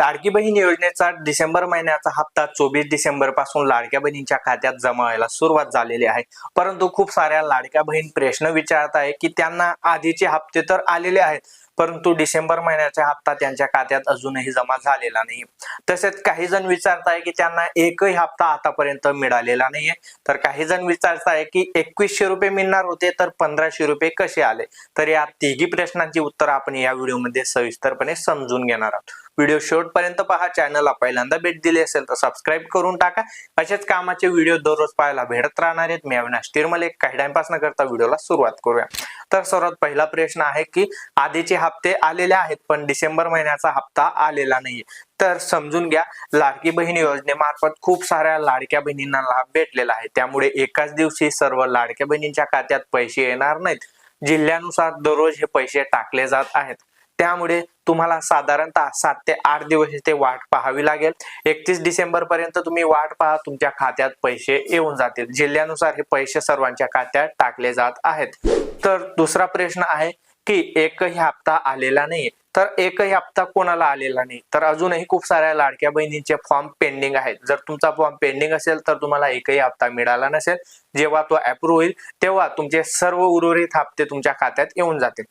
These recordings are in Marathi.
लाडकी बहीण योजनेचा डिसेंबर महिन्याचा हप्ता चोवीस डिसेंबरपासून लाडक्या बहिणींच्या खात्यात जमा व्हायला सुरुवात झालेली आहे. परंतु खूप साऱ्या लाडक्या बहीण प्रश्न विचारत आहे की त्यांना आधीचे हप्ते तर आलेले आहेत. परंतु डिसेंबर महिन्याचा हप्ता त्यांच्या खात्यात अजूनही जमा झालेला नाही तसेच काही जण विचारत आहे की त्यांना एकही हप्ता आतापर्यंत मिळालेला नाहीये. तर काही जण विचारत आहे की एकवीसशे रुपये मिळणार होते तर पंधराशे रुपये कसे आले? तर या तिघी प्रश्नांची उत्तर आपण या व्हिडिओमध्ये सविस्तरपणे समजून घेणार आहोत. व्हिडिओ शेवटपर्यंत पहा चॅनलला पहिल्यांदा भेट दिली असेल तर सबस्क्राईब करून टाका. असेच कामाचे व्हिडिओ दररोज पाहायला भेटत राहणार आहेत. मी अविनाश तिरमले. काही टाइमपास न करता व्हिडिओला सुरुवात करूया. तर सर्वात पहिला प्रश्न आहे की आधीचे हप्ते आलेले आहेत पण डिसेंबर महिन्याचा हप्ता आलेला नाहीये. तर समजून घ्या लाडकी बहीण योजनेमार्फत खूप साऱ्या लाडक्या बहिणींना लाभ भेटलेला आहे. त्यामुळे एकाच दिवशी सर्व लाडक्या बहिणींच्या खात्यात पैसे येणार नाहीत. जिल्ह्यानुसार दररोज हे पैसे टाकले जात आहेत. त्यामुळे तुम्हाला साधारणतः सात ते आठ दिवस ते वाट पाहावी लागेल. एकतीस डिसेंबर पर्यंत तुम्ही वाट पहा तुमच्या खात्यात पैसे येऊन जातील. जिल्ह्यानुसार हे पैसे सर्वांच्या खात्यात टाकले जात आहेत. तर दुसरा प्रश्न आहे की एकही हप्ता आलेला नाही तर एकही हप्ता कोणाला आलेला नाही? तर अजूनही खूप साऱ्या लाडक्या बहिणींचे फॉर्म पेंडिंग आहेत. जर तुमचा फॉर्म पेंडिंग असेल तर तुम्हाला एकही हप्ता मिळाला नसेल. जेव्हा तो अप्रूव्ह होईल तेव्हा तुमचे सर्व उर्वरित हप्ते तुमच्या खात्यात येऊन जातील.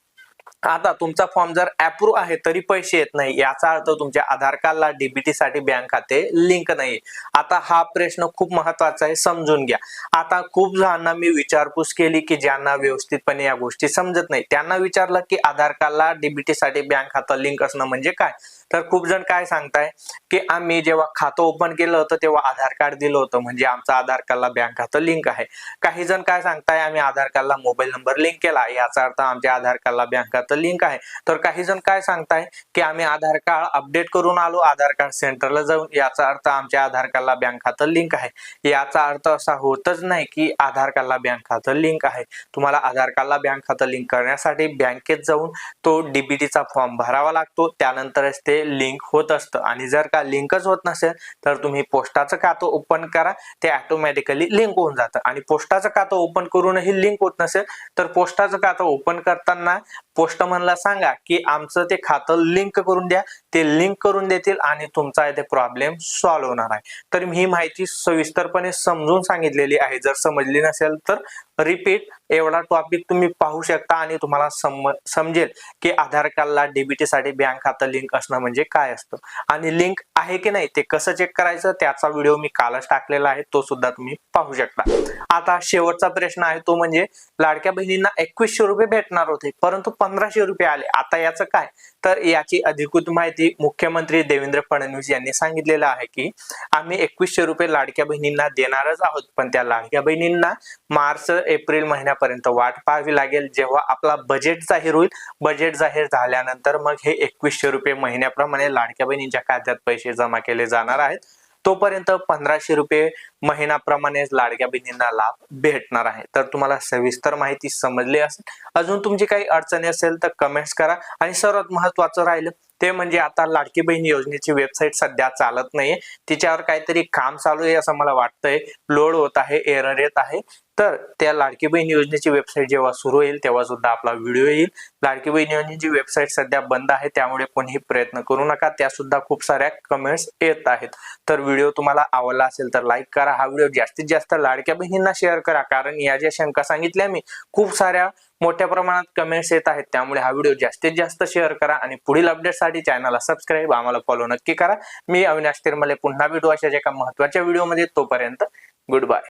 आता तुमचा फॉर्म जर अप्रूव्ह आहे तरी पैसे येत नाही. याचा अर्थ तुमच्या आधार कार्डला डीबीटी साठी बँक खाते लिंक नाही. आता हा प्रश्न खूप महत्त्वाचा आहे समजून घ्या. आता खूप जणांना मी विचारपूस केली की ज्यांना व्यवस्थितपणे या गोष्टी समजत नाही. त्यांना विचारलं की आधार कार्डला डीबीटी साठी बँक खातं लिंक असणं म्हणजे काय? तर खूप जण काय सांगताय की आम्ही जेव्हा खातं ओपन केलं होतं तेव्हा आधार कार्ड दिलं होतं. म्हणजे आमचं आधार कार्डला बँक खातं लिंक आहे. काही जण काय सांगताय आम्ही आधार कार्डला मोबाईल नंबर लिंक केला. याचा अर्थ आमच्या आधार कार्डला बँक खातं लिंक आहे. तर काही जण काय सांगताय की आम्ही आधार कार्ड अपडेट करून आलो आधार कार्ड सेंटरला जाऊन. याचा अर्थ आमच्या आधार कार्डला बँक खातं लिंक आहे. याचा अर्थ असा होतच नाही की आधार कार्डला बँक खातं लिंक आहे. तुम्हाला आधार कार्डला बँक खातं लिंक करण्यासाठी बँकेत जाऊन तो डीबीटीचा फॉर्म भरावा लागतो. त्यानंतरच ते लिंक होत असतं. आणि जर का लिंकच होत नसेल तर तुम्ही पोस्टाचं खातं ओपन करा. ते ऑटोमॅटिकली लिंक होऊन जातं. आणि पोस्टाचं खातं ओपन करूनही लिंक होत नसेल तर पोस्टाचं खातं ओपन करताना पोस्टमनला सांगा की आमचं ते खातं लिंक करून द्या. ते लिंक करून देतील आणि तुमचा येथे प्रॉब्लेम सॉल्व्ह होणार आहे. तर ही माहिती सविस्तरपणे समजून सांगितलेली आहे. जर समजली नसेल तर रिपीट एवढा टॉपिक तुम्ही पाहू शकता आणि तुम्हाला सम समजेल की आधार कार्डला डीबीटी साठी बँक खातं लिंक असणं म्हणजे काय असतं. आणि लिंक आहे की नाही ते कसं चेक करायचं त्याचा व्हिडिओ मी कालच टाकलेला आहे. तो सुद्धा तुम्ही पाहू शकता. आता शेवटचा प्रश्न आहे तो म्हणजे लाडक्या बहिणींना एकवीसशे रुपये भेटणार होते परंतु पंधराशे रुपये आले. आता याचं काय? तर याची अधिकृत माहिती मुख्यमंत्री देवेंद्र फडणवीस यांनी सांगितलेलं आहे की आम्ही एकवीसशे रुपये लाडक्या बहिणींना देणारच आहोत पण त्या लाडक्या बहिणींना मार्च एप्रिल महिन्यापर्यंत वाट पाहावी लागेल. जेव्हा आपला बजेट जाहीर होईल बजेट जाहीर झाल्यानंतर मग हे एकवीसशे रुपये महिन्याप्रमाणे लाडक्या बहिणींच्या खात्यात पैसे जमा केले जाणार आहेत. तोपर्यंत पंधराशे रुपये महिन्याप्रमाणेच लाडक्या बहिणींना लाभ भेटणार आहे. तर तुम्हाला सविस्तर माहिती समजली असेल. अजून तुमची काही अडचणी असेल तर कमेंट्स करा. आणि सर्वात महत्वाचं राहिलं ते म्हणजे आता लाडकी बहीण योजनेची वेबसाईट सध्या चालत नाहीये. तिच्यावर काहीतरी काम चालू आहे असं मला वाटतंय. लोड होत आहे एरर येत आहे. तर त्या लाडकी बहीण योजनेची वेबसाईट जेव्हा सुरू होईल तेव्हा सुद्धा आपला व्हिडिओ येईल. लाडकी बहीण योजनेची वेबसाईट सध्या बंद आहे त्यामुळे कोणीही प्रयत्न करू नका. त्या सुद्धा खूप साऱ्या कमेंट्स येत आहेत. तर व्हिडिओ तुम्हाला आवडला असेल तर लाईक करा. हा व्हिडिओ जास्तीत जास्त लाडक्या बहिणींना शेअर करा. कारण या ज्या शंका सांगितल्या मी खूप साऱ्या मोठ्या प्रमाणात कमेंट्स येत आहेत. त्यामुळे हा व्हिडिओ जास्तीत जास्त शेअर करा आणि पुढील अपडेटसाठी चॅनलला सबस्क्राईब आम्हाला फॉलो नक्की करा. मी अविनाश तिरमले. पुन्हा भेटू अशाच एका महत्त्वाच्या व्हिडिओमध्ये तोपर्यंत गुड बाय